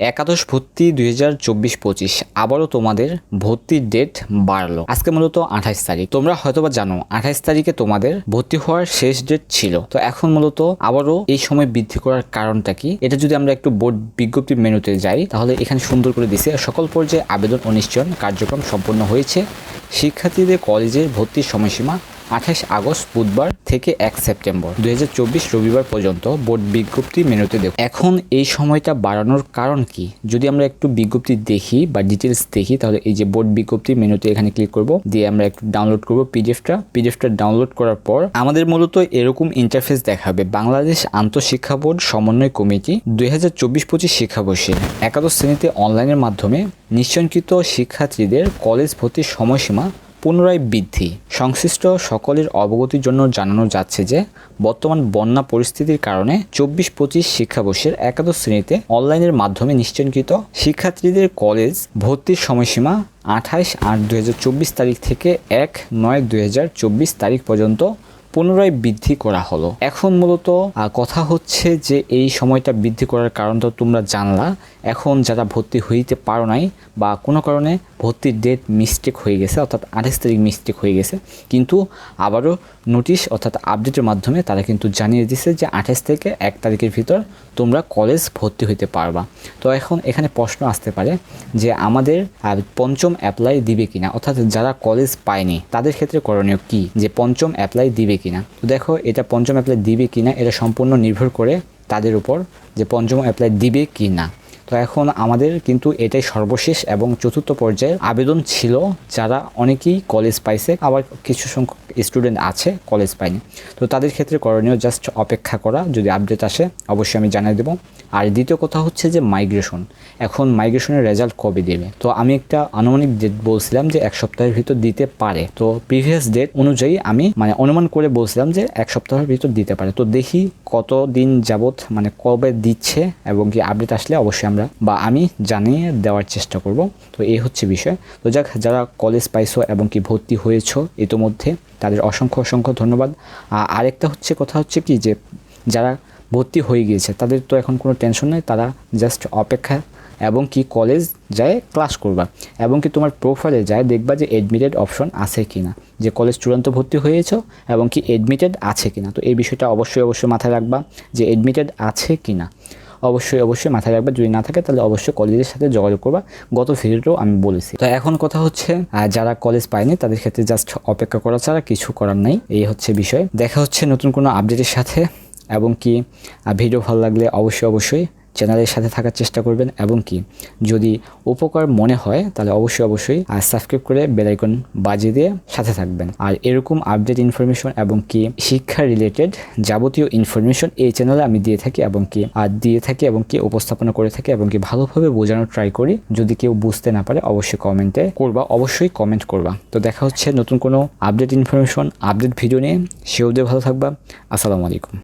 একাদশ ভর্তি দুই হাজার চব্বিশ পঁচিশ। আবারও তোমাদের ভর্তির ডেট বাড়লো। আজকে মূলত আঠাইশ তারিখ। তোমরা হয়তোবা জানো, আঠাইশ তারিখে তোমাদের ভর্তি হওয়ার শেষ ডেট ছিল। তো এখন মূলত আবারও এই সময় বৃদ্ধি করার কারণটা কি? এটা যদি আমরা একটু বোর্ড বিজ্ঞপ্তি মেনুতে যাই, তাহলে এখানে সুন্দর করে দিছে, সকল পর্যায়ে আবেদন ও নিশ্চয়ন কার্যক্রম সম্পন্ন হয়েছে। শিক্ষার্থীদের কলেজের ভর্তির সময়সীমা আঠাশ আগস্ট বুধবার থেকে এক সেপ্টেম্বর। দুই হাজার চব্বিশ রবিবার পর্যন্ত বোর্ড বিজ্ঞপ্তি মেনুতে দেব এখন এই সময়টা বাড়ানোর কারণ কি? যদি আমরা একটু বিজ্ঞপ্তি দেখি বা ডিটেলস দেখি, তাহলে এই যে বোর্ড বিজ্ঞপ্তি মেনুতে এখানে ক্লিক করব, দিয়ে আমরা একটু ডাউনলোড করব পিডিএফটা পিডিএফটা ডাউনলোড করার পর আমাদের মূলত এরকম ইন্টারফেস দেখাবে। বাংলাদেশ আন্তঃশিক্ষা বোর্ড সমন্বয় কমিটি দুই হাজার চব্বিশ পঁচিশ শিক্ষাবর্ষে একাদশ শ্রেণীতে অনলাইনের মাধ্যমে নিশ্চয়কৃত শিক্ষার্থীদের কলেজ ভর্তির সময়সীমা পুনরায় বৃদ্ধি। সংশ্লিষ্ট সকলের অবগতির জন্য জানানো যাচ্ছে যে, বর্তমান বন্যা পরিস্থিতির কারণে চব্বিশ পঁচিশ শিক্ষাবর্ষের একাদশ শ্রেণীতে অনলাইনের মাধ্যমে নিশ্চয়নকৃত শিক্ষার্থীদের কলেজ ভর্তির সময়সীমা আঠাইশ আট দু তারিখ থেকে এক নয় দু তারিখ পর্যন্ত পুনরায় বৃদ্ধি করা হলো। এখন মূলত কথা হচ্ছে যে এই সময়টা বৃদ্ধি করার কারণটা তোমরা জানলা। এখন যারা ভর্তি হইতে পারো নাই বা কোনো কারণে ভর্তির ডেট মিস্টেক হয়ে গেছে, অর্থাৎ আঠাশ তারিখ মিস্টেক হয়ে গেছে, কিন্তু আবারও নোটিশ অর্থাৎ আপডেটের মাধ্যমে তারা কিন্তু জানিয়ে দিছে যে আঠাশ থেকে এক তারিখের ভিতর তোমরা কলেজ ভর্তি হইতে পারবা। তো এখন এখানে প্রশ্ন আসতে পারে যে আমাদের পঞ্চম অ্যাপ্লাই দিবে কিনা? অর্থাৎ যারা কলেজ পায়নি, তাদের ক্ষেত্রে করণীয় কি? যে পঞ্চম অ্যাপ্লাই দিবে কিনা। তো দেখো, এটা পঞ্চম অ্যাপ্লাই দিবে কিনা, এটা সম্পূর্ণ নির্ভর করে তাদের উপর যে পঞ্চম অ্যাপ্লাই দিবে কি না তো এখন আমাদের কিন্তু এটাই সর্বশেষ এবং চতুর্থ পর্যায়ের আবেদন ছিল, যারা অনেকেই কলেজ পাইছে, আবার কিছু সংখ্যক স্টুডেন্ট আছে কলেজ পায়নি। তো তাদের ক্ষেত্রে করণীয় জাস্ট অপেক্ষা করা, যদি আপডেট আসে, অবশ্যই আমি জানিয়ে দেবো। আর দ্বিতীয় কথা হচ্ছে যে মাইগ্রেশন এখন মাইগ্রেশনের রেজাল্ট কবে দেবে? তো আমি একটা আনুমানিক ডেট বলছিলাম যে এক সপ্তাহের ভিতর দিতে পারে। তো প্রিভিয়াস ডেট অনুযায়ী আমি মানে অনুমান করে বলছিলাম যে এক সপ্তাহের ভিতর দিতে পারে। তো দেখি কত দিন যাবত মানে কবে দিচ্ছে এবং কি আপডেট আসলে অবশ্যই আমরা, বা আমি জানিয়ে দেওয়ার চেষ্টা করব। তো এই হচ্ছে বিষয়। তো যাক, যারা কলেজ পাইছো এবং কি ভর্তি হয়েছো ইতোমধ্যে তাদের অসংখ্য অসংখ্য ধন্যবাদ। আর আরেকটা হচ্ছে কথা হচ্ছে কি যে, যারা ভর্তি হয়ে গিয়েছে, তাদের তো এখন কোনো টেনশন নেই, তারা জাস্ট অপেক্ষা এবং কি কলেজ যায় ক্লাস করবা এবং কি তোমার প্রোফাইলে যায় দেখবা যে এডমিটেড অপশন আছে কি না যে কলেজ চূড়ান্ত ভর্তি হয়েছ এবং কি এডমিটেড আছে কি না তো এই বিষয়টা অবশ্যই অবশ্যই মাথায় রাখবা যে এডমিটেড আছে কি না অবশ্যই অবশ্যই মাথায় রাখবা। যদি না থাকে, তাহলে অবশ্যই কলেজের সাথে যোগাযোগ করবা। গত ভিডিওটাও আমি বলেছি। তো এখন কথা হচ্ছে যারা কলেজ পায়নি, তাদের ক্ষেত্রে জাস্ট অপেক্ষা করা ছাড়া কিছু করার নাই। এই হচ্ছে বিষয়। দেখা হচ্ছে নতুন কোনো আপডেটের সাথে। এবং কি ভিডিও ভালো লাগলে অবশ্যই অবশ্যই চ্যানেলের সাথে থাকার চেষ্টা করবেন এবং কি, যদি উপকার মনে হয়, তাহলে অবশ্যই অবশ্যই সাবস্ক্রাইব করে বেলাইকন বাজিয়ে দিয়ে সাথে থাকবেন। আর এরকম আপডেট ইনফরমেশন এবং কি শিক্ষা রিলেটেড যাবতীয় ইনফরমেশন এই চ্যানেলে আমি দিয়ে থাকি এবং কি আর দিয়ে থাকি এবং কি উপস্থাপনা করে থাকি এবং কি ভালোভাবে বোঝানোর ট্রাই করি। যদি কেউ বুঝতে না পারে, অবশ্যই কমেন্টে করবা, অবশ্যই কমেন্ট করবা। তো দেখা হচ্ছে নতুন কোনো আপডেট ইনফরমেশন আপডেট ভিডিও নিয়ে। সেও দিয়ে ভালো থাকবা। আসসালামু আলাইকুম।